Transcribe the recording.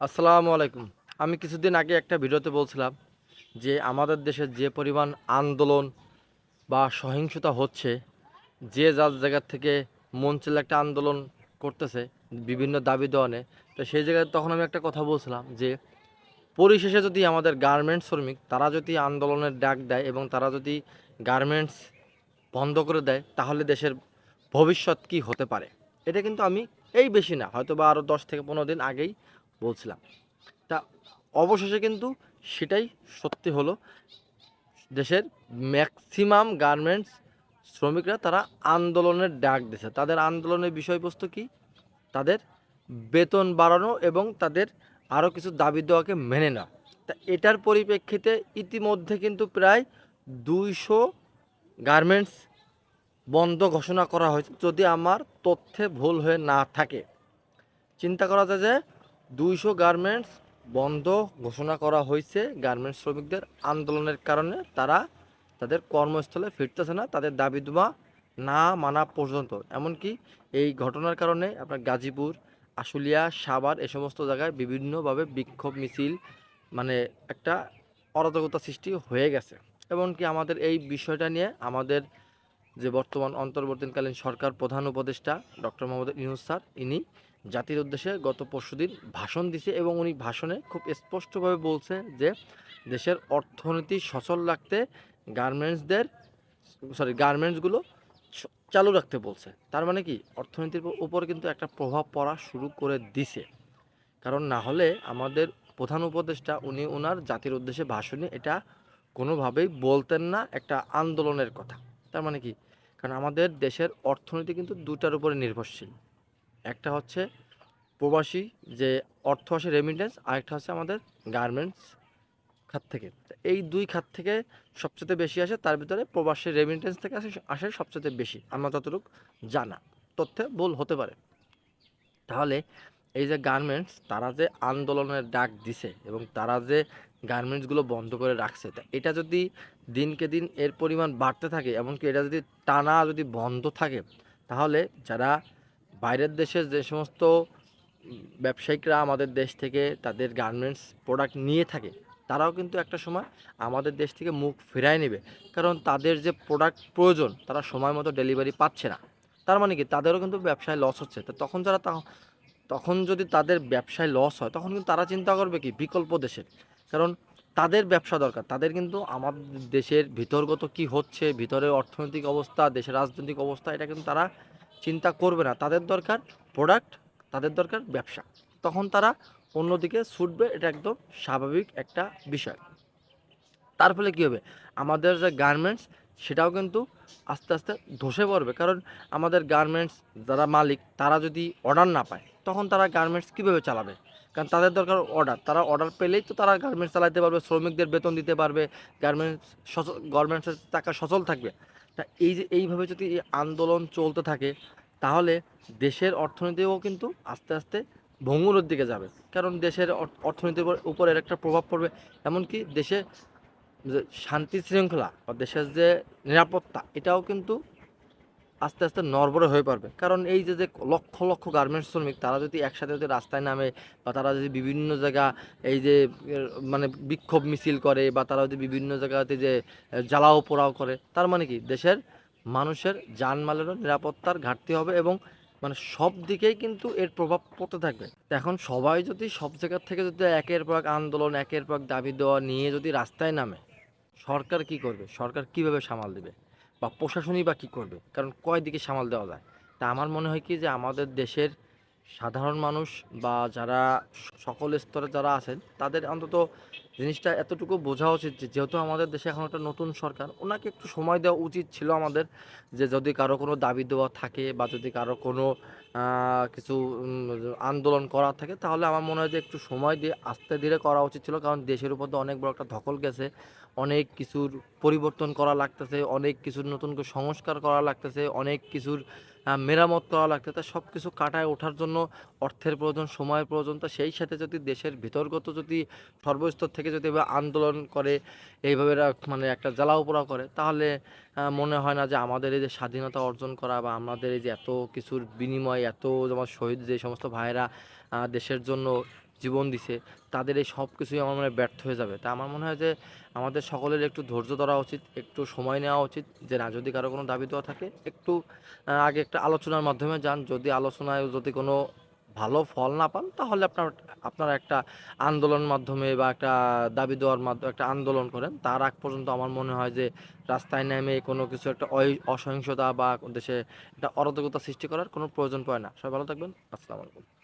আসসালামু আলাইকুম। আমি কিছুদিন আগে একটা ভিডিওতে বলছিলাম যে আমাদের দেশে যে পরিমাণ আন্দোলন বা সহিংসতা হচ্ছে, যে যার জায়গার থেকে মন চেলে একটা আন্দোলন করতেছে বিভিন্ন দাবি দেওয়ানে তো সেই জায়গায় তখন আমি একটা কথা বলছিলাম যে পরিশেষে যদি আমাদের গার্মেন্টস শ্রমিক, তারা যদি আন্দোলনের ডাক দেয় এবং তারা যদি গার্মেন্টস বন্ধ করে দেয়, তাহলে দেশের ভবিষ্যৎ কি হতে পারে? এটা কিন্তু আমি, এই বেশি না হয়তো বা আরও দশ থেকে পনেরো দিন আগেই বলছিলাম। তা অবশেষে কিন্তু সেটাই সত্যি হলো, দেশের ম্যাক্সিমাম গার্মেন্টস শ্রমিকরা তারা আন্দোলনের ডাক দিছে তাদের আন্দোলনের বিষয়বস্তু কি? তাদের বেতন বাড়ানো এবং তাদের আরও কিছু দাবি দেওয়াকে মেনে নেওয়া। তা এটার পরিপ্রেক্ষিতে ইতিমধ্যে কিন্তু প্রায় দুইশো গার্মেন্টস বন্ধ ঘোষণা করা হয়েছে, যদি আমার তথ্যে ভুল হয়ে না থাকে। চিন্তা করা যায় যে দুইশো গার্মেন্টস বন্ধ ঘোষণা করা হয়েছে। গার্মেন্টস শ্রমিকদের আন্দোলনের কারণে তারা তাদের কর্মস্থলে ফিরতেছে না, তাদের দাবি দুমা না মানা পর্যন্ত। এমনকি এই ঘটনার কারণে আপনার গাজীপুর, আশুলিয়া, সাভার এ সমস্ত জায়গায় বিভিন্নভাবে বিক্ষোভ মিছিল মানে একটা অরাজকতা সৃষ্টি হয়ে গেছে। এমনকি আমাদের এই বিষয়টা নিয়ে আমাদের যে বর্তমান অন্তর্বর্তীকালীন সরকার প্রধান উপদেষ্টা ডক্টর মোহাম্মদ ইউনুস স্যার, ইনি জাতির উদ্দেশ্যে গত পরশুদিন ভাষণ দিছে এবং উনি ভাষণে খুব স্পষ্টভাবে বলছে যে দেশের অর্থনীতি সচল রাখতে গার্মেন্টসদের সরি গার্মেন্টসগুলো চালু রাখতে বলছে। তার মানে কি? অর্থনীতির উপর কিন্তু একটা প্রভাব পড়া শুরু করে দিছে। কারণ না হলে আমাদের প্রধান উপদেষ্টা, উনি ওনার জাতির উদ্দেশ্যে ভাষণে এটা কোনোভাবেই বলতেন না, একটা আন্দোলনের কথা। তার মানে কি? কারণ আমাদের দেশের অর্থনীতি কিন্তু দুটার উপরে নির্ভরশীল। একটা হচ্ছে প্রবাসী যে অর্থ আসে রেমিটেন্স আরেকটা হচ্ছে আমাদের গার্মেন্টস খাত থেকে। এই দুই খাত থেকে সবচেয়ে বেশি আসে, তার ভিতরে প্রবাসী রেমিটেন্স থেকে আসে আসে সবচেয়ে বেশি। আমার যতটুকু জানা, তথ্যে ভুল হতে পারে। তাহলে এই যে গার্মেন্টস তারা যে আন্দোলনের ডাক দিছে এবং তারা যে গার্মেন্টসগুলো বন্ধ করে রাখছে, তা এটা যদি দিনকে দিন এর পরিমাণ বাড়তে থাকে, এমনকি এটা যদি টানা যদি বন্ধ থাকে, তাহলে যারা বাইরের দেশের যে সমস্ত ব্যবসায়িকরা আমাদের দেশ থেকে তাদের গার্মেন্টস প্রোডাক্ট নিয়ে থাকে, তারাও কিন্তু একটা সময় আমাদের দেশ থেকে মুখ ফেরায় নেবে। কারণ তাদের যে প্রোডাক্ট প্রয়োজন, তারা সময় মতো ডেলিভারি পাচ্ছে না। তার মানে কি? তাদেরও কিন্তু ব্যবসায় লস হচ্ছে। তো তখন যারা তখন যদি তাদের ব্যবসায় লস হয়, তখন কিন্তু তারা চিন্তা করবে কি? বিকল্প দেশের। কারণ তাদের ব্যবসা দরকার। তাদের কিন্তু আমাদের দেশের ভিতরগত কি হচ্ছে ভিতরে অর্থনৈতিক অবস্থা, দেশের রাজনৈতিক অবস্থা, এটা কিন্তু তারা চিন্তা করবে না। তাদের দরকার প্রোডাক্ট তাদের দরকার ব্যবসা। তখন তারা অন্যদিকে ছুটবে, এটা একদম স্বাভাবিক একটা বিষয়। তার ফলে কী হবে? আমাদের যে গার্মেন্টস সেটাও কিন্তু আস্তে আস্তে ধসে পড়বে। কারণ আমাদের গার্মেন্টস যারা মালিক, তারা যদি অর্ডার না পায়, তখন তারা গার্মেন্টস কীভাবে চালাবে? কারণ তাদের দরকার অর্ডার তারা অর্ডার পেলেই তো তারা গার্মেন্টস চালাতে পারবে, শ্রমিকদের বেতন দিতে পারবে গার্মেন্টস সচল গার্মেন্টসের টাকা সচল থাকবে। তা এই যে, এইভাবে যদি এই আন্দোলন চলতে থাকে, তাহলে দেশের অর্থনীতিও কিন্তু আস্তে আস্তে ভঙ্গুরের দিকে যাবে। কারণ দেশের অর্থনীতির উপর- উপর এর একটা প্রভাব পড়বে। এমনকি দেশে শান্তি শৃঙ্খলা বা দেশের যে নিরাপত্তা, এটাও কিন্তু আস্তে আস্তে নড়বড়ে হয়ে পারবে। কারণ এই যে যে লক্ষ লক্ষ গার্মেন্টস শ্রমিক, তারা যদি একসাথে যদি রাস্তায় নামে বা তারা যদি বিভিন্ন জায়গা এই যে মানে বিক্ষোভ মিছিল করে বা তারা যদি বিভিন্ন জায়গাতে যে জ্বালাও পোড়াও করে, তার মানে কি? দেশের মানুষের জানমালেরও নিরাপত্তার ঘাটতি হবে এবং মানে সব দিকেই কিন্তু এর প্রভাব পড়তে থাকবে। এখন সবাই যদি সব জায়গার থেকে যদি একের পর এক আন্দোলন, একের পর দাবি দেওয়া নিয়ে যদি রাস্তায় নামে, সরকার কি করবে? সরকার কীভাবে সামাল দেবে? বা প্রশাসনই বা কী করবে? কারণ কয় দিকে সামাল দেওয়া যায়? তা আমার মনে হয় কি যে আমাদের দেশের সাধারণ মানুষ বা যারা সকল স্তরে যারা আছেন, তাদের অন্তত জিনিসটা এতটুকু বোঝা উচিত যে যেহেতু আমাদের দেশে এখন একটা নতুন সরকার, ওনাকে একটু সময় দেওয়া উচিত ছিল আমাদের যে যদি কারও কোনো দাবি দেওয়া থাকে বা যদি কারও কোনো কিছু আন্দোলন করা থাকে, তাহলে আমার মনে হয় যে একটু সময় দিয়ে, আস্তে ধীরে করা উচিত ছিল। কারণ দেশের উপর তো অনেক বড় একটা ধকল গেছে, অনেক কিছুর পরিবর্তন করা লাগতেছে, অনেক কিছুর নতুন করে সংস্কার করা লাগতেছে, অনেক কিছুর মেরামত করা লাগতেছে। সব কিছু কাটায় ওঠার জন্য অর্থের প্রয়োজন, সময়ের প্রয়োজন। তো সেই সাথে যদি দেশের ভিতরগত যদি সর্বস্তর থেকে যদি আন্দোলন করে, এইভাবে মানে একটা জ্বালাও পোড়া করে, তাহলে মনে হয় না যে আমাদের এই যে স্বাধীনতা অর্জন করা বা আমাদের এই যে এত কিছুর বিনিময় এত যেমন শহীদ যে সমস্ত ভাইরা দেশের জন্য জীবন দিছে, তাদের এই সব কিছুই আমার মনে ব্যর্থ হয়ে যাবে। তা আমার মনে হয় যে আমাদের সকলের একটু ধৈর্য ধরা উচিত, একটু সময় নেওয়া উচিত, যে না, যদি কারও কোনো দাবি দেওয়া থাকে, একটু আগে একটা আলোচনার মাধ্যমে যান। যদি আলোচনায় যদি কোনো ভালো ফল না পান, তাহলে আপনার, আপনারা একটা আন্দোলন মাধ্যমে বা একটা দাবি দেওয়ার মাধ্যমে একটা আন্দোলন করেন। তার আগ পর্যন্ত আমার মনে হয় যে, রাস্তায় নেমে কোনো কিছু একটা অসহিংসতা বা দেশে একটা অরাজকতা সৃষ্টি করার কোনো প্রয়োজন পড়ে না। সবাই ভালো থাকবেন। আসসালামু আলাইকুম।